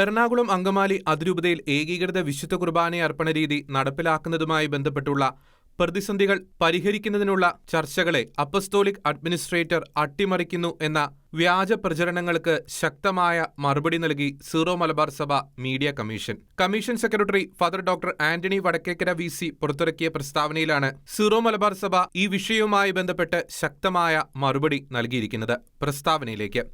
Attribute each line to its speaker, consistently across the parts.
Speaker 1: എറണാകുളം അങ്കമാലി അതിരൂപതയിൽ ഏകീകൃത വിശുദ്ധ കുർബാന അർപ്പണ രീതി നടപ്പിലാക്കുന്നതുമായി ബന്ധപ്പെട്ടുള്ള പ്രതിസന്ധികൾ പരിഹരിക്കുന്നതിനുള്ള ചർച്ചകളെ അപ്പസ്തോലിക് അഡ്മിനിസ്ട്രേറ്റർ അട്ടിമറിക്കുന്നു എന്ന വ്യാജ പ്രചരണങ്ങൾക്ക് ശക്തമായ മറുപടി നൽകി സീറോ മലബാർ സഭ media commission. Commission secretary father doctor Antony Vadakkekara V C പുറത്തിറക്കിയ പ്രസ്താവനയിലാണ് സീറോ മലബാർ സഭ ഈ വിഷയവുമായി ബന്ധപ്പെട്ട് ശക്തമായ മറുപടി നൽകിയിരിക്കുന്നത്. പ്രസ്താവനയിലേക്ക്.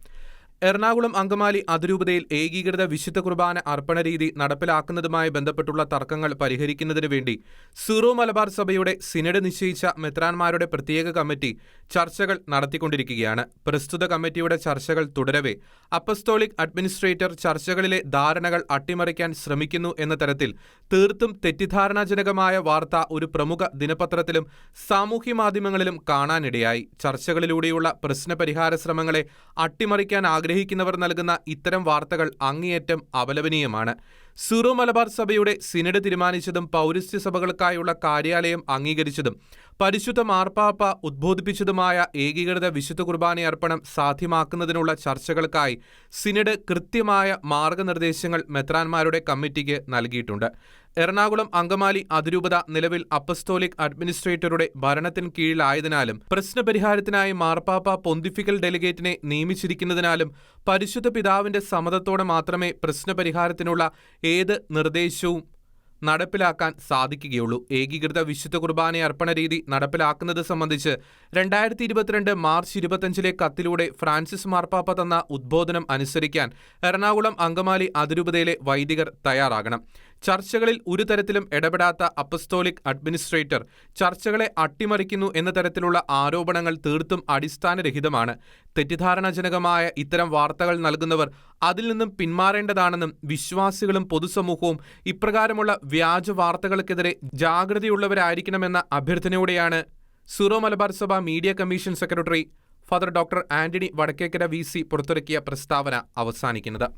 Speaker 1: എറണാകുളം അങ്കമാലി അതിരൂപതയിൽ ഏകീകൃത വിശുദ്ധ കുർബാന അർപ്പണ രീതി നടപ്പിലാക്കുന്നതുമായി ബന്ധപ്പെട്ടുള്ള തർക്കങ്ങൾ പരിഹരിക്കുന്നതിനു വേണ്ടി സിറോ മലബാർ സഭയുടെ സിനഡ് നിശ്ചയിച്ച മെത്രാൻമാരുടെ പ്രത്യേക കമ്മിറ്റി ചർച്ചകൾ നടത്തിക്കൊണ്ടിരിക്കുകയാണ്. പ്രസ്തുത കമ്മിറ്റിയുടെ ചർച്ചകൾ തുടരവെ അപ്പസ്തോളിക് അഡ്മിനിസ്ട്രേറ്റർ ചർച്ചകളിലെ ധാരണകൾ അട്ടിമറിക്കാൻ ശ്രമിക്കുന്നു എന്ന തരത്തിൽ തീർത്തും തെറ്റിദ്ധാരണാജനകമായ വാർത്ത ഒരു പ്രമുഖ ദിനപത്രത്തിലും സാമൂഹ്യ മാധ്യമങ്ങളിലും കാണാനിടയായി. ചർച്ചകളിലൂടെയുള്ള പ്രശ്നപരിഹാര ശ്രമങ്ങളെ അട്ടിമറിക്കാൻ ആഗ്രഹിക്കുന്നവർ നൽകുന്ന ഇത്തരം വാർത്തകൾ അങ്ങേയറ്റം അപലപനീയമാണ്. സീറോ മലബാർ സഭയുടെ സിനഡ് തീരുമാനിച്ചതും പൗരസ്ത്യ സഭകൾക്കായുള്ള കാര്യാലയം അംഗീകരിച്ചതും പരിശുദ്ധ മാർപ്പാപ്പ ഉദ്ബോധിപ്പിച്ചതുമായ ഏകീകൃത വിശുദ്ധ കുർബാന അർപ്പണം സാധ്യമാക്കുന്നതിനുള്ള ചർച്ചകൾക്കായി സിനഡ് കൃത്യമായ മാർഗനിർദ്ദേശങ്ങൾ മെത്രാൻമാരുടെ കമ്മിറ്റിക്ക് നൽകിയിട്ടുണ്ട്. എറണാകുളം അങ്കമാലി അതിരൂപത നിലവിൽ അപ്പസ്തോലിക് അഡ്മിനിസ്ട്രേറ്ററുടെ ഭരണത്തിന് കീഴിലായതിനാലും പ്രശ്നപരിഹാരത്തിനായി മാർപ്പാപ്പ പൊന്തിഫിക്കൽ ഡെലിഗേറ്റിനെ നിയമിച്ചിരിക്കുന്നതിനാലും പരിശുദ്ധ പിതാവിന്റെ സമ്മതത്തോടെ മാത്രമേ പ്രശ്നപരിഹാരത്തിനുള്ള ഏത് നിർദ്ദേശവും നടപ്പിലാക്കാൻ സാധിക്കുകയുള്ളൂ. ഏകീകൃത വിശുദ്ധ കുർബാന അർപ്പണ രീതി നടപ്പിലാക്കുന്നത് സംബന്ധിച്ച് രണ്ടായിരത്തി ഇരുപത്തിരണ്ട് മാർച്ച് ഇരുപത്തിയഞ്ചിലെ കത്തിലൂടെ ഫ്രാൻസിസ് മാർപ്പാപ്പ തന്ന ഉദ്ബോധനം അനുസരിക്കാൻ എറണാകുളം അങ്കമാലി അതിരൂപതയിലെ വൈദികർ തയ്യാറാകണം. ചർച്ചകളിൽ ഒരു തരത്തിലും ഇടപെടാത്ത അപ്പസ്തോലിക് അഡ്മിനിസ്ട്രേറ്റർ ചർച്ചകളെ അട്ടിമറിക്കുന്നു എന്ന തരത്തിലുള്ള ആരോപണങ്ങൾ തീർത്തും അടിസ്ഥാനരഹിതമാണ്. തെറ്റിദ്ധാരണജനകമായ ഇത്തരം വാർത്തകൾ നൽകുന്നവർ അതിൽ നിന്നും പിന്മാറേണ്ടതാണെന്നും വിശ്വാസികളും പൊതുസമൂഹവും ഇപ്രകാരമുള്ള വ്യാജ വാർത്തകൾക്കെതിരെ ജാഗ്രതയുള്ളവരായിരിക്കണമെന്ന അഭ്യർത്ഥനയോടെയാണ് സുറോ മലബാർ സഭ media commission secretary father doctor Antony Vadakkekara V C പുറത്തിറക്കിയ പ്രസ്താവന അവസാനിക്കുന്നത്.